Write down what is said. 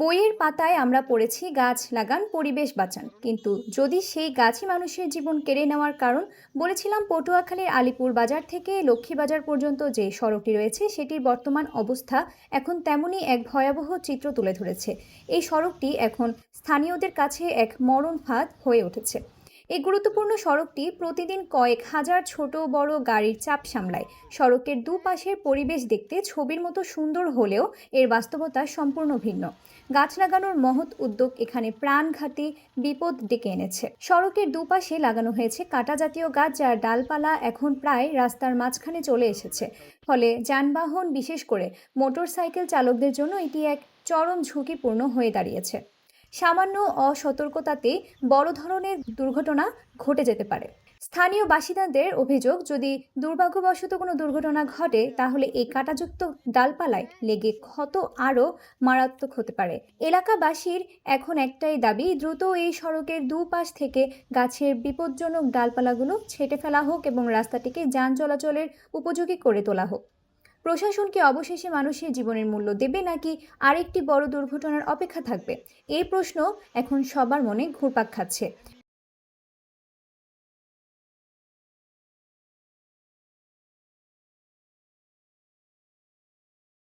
বইয়ের পাতায় আমরা পড়েছি, গাছ লাগান, পরিবেশ বাঁচান। কিন্তু যদি সেই গাছই মানুষের জীবন কেড়ে নেওয়ার কারণ, বলেছিলাম পটুয়াখালীর আলিপুর বাজার থেকে লক্ষ্মীবাজার পর্যন্ত যে সড়কটি রয়েছে, সেটির বর্তমান অবস্থা এখন তেমনই এক ভয়াবহ চিত্র তুলে ধরেছে। এই সড়কটি এখন স্থানীয়দের কাছে এক মরণ ফাঁদ হয়ে উঠেছে। এই গুরুত্বপূর্ণ সড়কটি প্রতিদিন কয়েক হাজার ছোট বড় গাড়ির চাপ সামলায়। সড়কের দুপাশের পরিবেশ দেখতে ছবির মতো সুন্দর হলেও এর বাস্তবতা সম্পূর্ণ ভিন্ন। গাছ লাগানোর মহৎ উদ্যোগ এখানে প্রাণঘাতী বিপদ ডেকে এনেছে। সড়কের দুপাশে লাগানো হয়েছে কাঁটা জাতীয় গাছ যার ডালপালা এখন প্রায় রাস্তার মাঝখানে চলে এসেছে। ফলে যানবাহন, বিশেষ করে মোটরসাইকেল চালকদের জন্য এটি এক চরম ঝুঁকিপূর্ণ হয়ে দাঁড়িয়েছে। সামান্য অসতর্কতাতে বড় ধরনের দুর্ঘটনা ঘটে যেতে পারে। স্থানীয় বাসিন্দাদের অভিযোগ, যদি দুর্ভাগ্যবশত কোনো দুর্ঘটনা ঘটে, তাহলে এই কাঁটাযুক্ত ডালপালায় লেগে ক্ষত আরও মারাত্মক হতে পারে। এলাকাবাসীর এখন একটাই দাবি, দ্রুত এই সড়কের দুপাশ থেকে গাছের বিপজ্জনক ডালপালাগুলো ছেটে ফেলা হোক এবং রাস্তাটিকে যান চলাচলের উপযোগী করে তোলা হোক। প্রশাসনকে অবশেষে মানুষের জীবনের মূল্য দেবে নাকি আরেকটি বড় দুর্ঘটনার অপেক্ষা থাকবে? এই প্রশ্ন এখন সবার মনে ঘুরপাক খাচ্ছে।